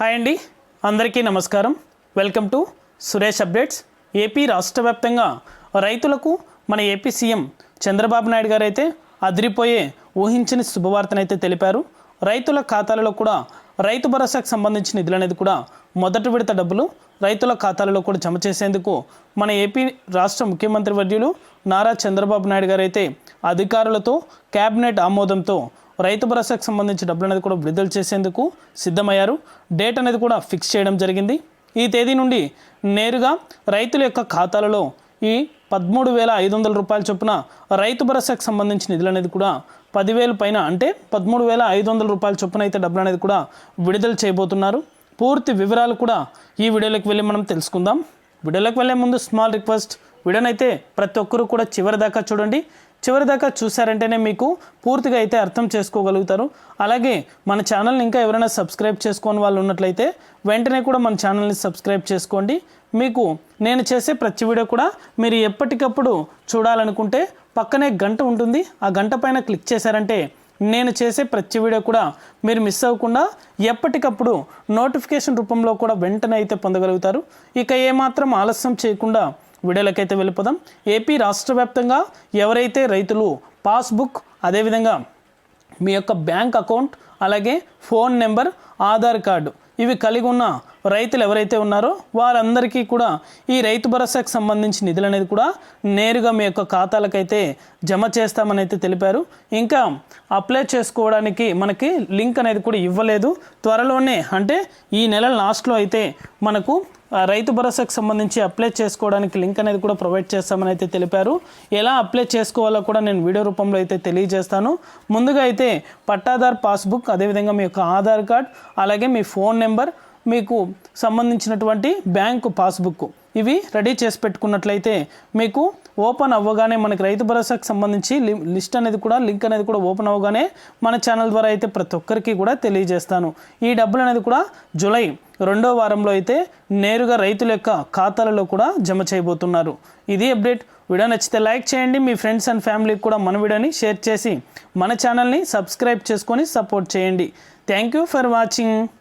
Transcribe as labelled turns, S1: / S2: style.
S1: Hi అండి. అందరికీ నమస్కారం. Welcome to Suresh updates. AP రాష్ట్ర వ్యాప్తంగా రైతులకు మన ఏపీ సీఎం చంద్రబాబు నాయుడు గారు అయితే అదిరిపోయే ఊహించని శుభవార్తనైతే తెలిపారు. రైతుల ఖాతాలలో కూడా రైతు భరోసాకు సంబంధించిన నిధులు అనేది కూడా మొదటి విడత డబ్బులు రైతుల ఖాతాలలో కూడా జమ చేసేందుకు మన ఏపీ రాష్ట్ర ముఖ్యమంత్రి వర్యులు నారా చంద్రబాబు నాయుడు గారు అయితే అధికారులతో కేబినెట్ ఆమోదంతో రైతు భరోసాకు సంబంధించి డబ్బులు అనేది కూడా విడుదల చేసేందుకు సిద్ధమయ్యారు. డేట్ అనేది కూడా ఫిక్స్ చేయడం జరిగింది. ఈ తేదీ నుండి నేరుగా రైతుల యొక్క ఖాతాలలో ఈ పదమూడు వేల ఐదు వందల రూపాయల చొప్పున రైతు భరోసాకు సంబంధించిన నిధులు అనేది కూడా పదివేలు పైన అంటే పదమూడు వేల ఐదు వందల రూపాయల చొప్పున అయితే డబ్బులు అనేది కూడా విడుదల చేయబోతున్నారు. పూర్తి వివరాలు కూడా ఈ వీడియోలోకి వెళ్ళి మనం తెలుసుకుందాం. వీడియోలోకి వెళ్ళే ముందు స్మాల్ రిక్వెస్ట్ వీడియోనైతే ప్రతి ఒక్కరూ కూడా చివరి దాకా చూడండి. చివరి దాకా చూసారంటేనే మీకు పూర్తిగా అయితే అర్థం చేసుకోగలుగుతారు. అలాగే మన ఛానల్ని ఇంకా ఎవరైనా సబ్స్క్రైబ్ చేసుకోని వాళ్ళు ఉన్నట్లయితే వెంటనే కూడా మన ఛానల్ని సబ్స్క్రైబ్ చేసుకోండి. మీకు నేను చేసే ప్రతి వీడియో కూడా మీరు ఎప్పటికప్పుడు చూడాలనుకుంటే పక్కనే గంట ఉంటుంది. ఆ గంట పైన క్లిక్ చేశారంటే నేను చేసే ప్రతి వీడియో కూడా మీరు మిస్ అవ్వకుండా ఎప్పటికప్పుడు నోటిఫికేషన్ రూపంలో కూడా వెంటనే అయితే పొందగలుగుతారు. ఇక ఏమాత్రం ఆలస్యం చేయకుండా వీడియోలకైతే వెళ్ళిపోదాం. ఏపీ రాష్ట్ర వ్యాప్తంగా ఎవరైతే రైతులు పాస్బుక్ అదేవిధంగా మీ యొక్క బ్యాంక్ అకౌంట్ అలాగే ఫోన్ నెంబర్ ఆధార్ కార్డు ఇవి కలిగి ఉన్న రైతులు ఎవరైతే ఉన్నారో వారందరికీ కూడా ఈ రైతు భరోసాకు సంబంధించి నిధులు అనేది కూడా నేరుగా మీ యొక్క ఖాతాలకైతే జమ చేస్తామని అయితే తెలిపారు. ఇంకా అప్లై చేసుకోవడానికి మనకి లింక్ అనేది కూడా ఇవ్వలేదు. త్వరలోనే అంటే ఈ నెల లాస్ట్లో అయితే మనకు రైతు భరోసాకు సంబంధించి అప్లై చేసుకోవడానికి లింక్ అనేది కూడా ప్రొవైడ్ చేస్తామని అయితే తెలిపారు. ఎలా అప్లై చేసుకోవాలో కూడా నేను వీడియో రూపంలో అయితే తెలియజేస్తాను. ముందుగా అయితే పట్టాదార్ పాస్బుక్ అదేవిధంగా మీ యొక్క ఆధార్ కార్డ్ అలాగే మీ ఫోన్ నెంబర్ మీకు సంబంధించినటువంటి బ్యాంకు పాస్బుక్ ఇవి రెడీ చేసి పెట్టుకున్నట్లయితే మీకు ఓపెన్ అవ్వగానే మనకి రైతు భరోసాకు సంబంధించి లి- లిస్ట్ అనేది కూడా లింక్ అనేది కూడా ఓపెన్ అవ్వగానే మన ఛానల్ ద్వారా అయితే ప్రతి ఒక్కరికి కూడా తెలియజేస్తాను. ఈ డబ్బులు అనేది కూడా జూలై రెండో వారంలో అయితే నేరుగా రైతుల యొక్క ఖాతాలలో కూడా జమ చేయబోతున్నారు. ఇది అప్డేట్. వీడియో నచ్చితే లైక్ చేయండి. మీ ఫ్రెండ్స్ అండ్ ఫ్యామిలీకి కూడా మన వీడియోని షేర్ చేసి మన ఛానల్ని సబ్స్క్రైబ్ చేసుకొని సపోర్ట్ చేయండి. Thank you for watching.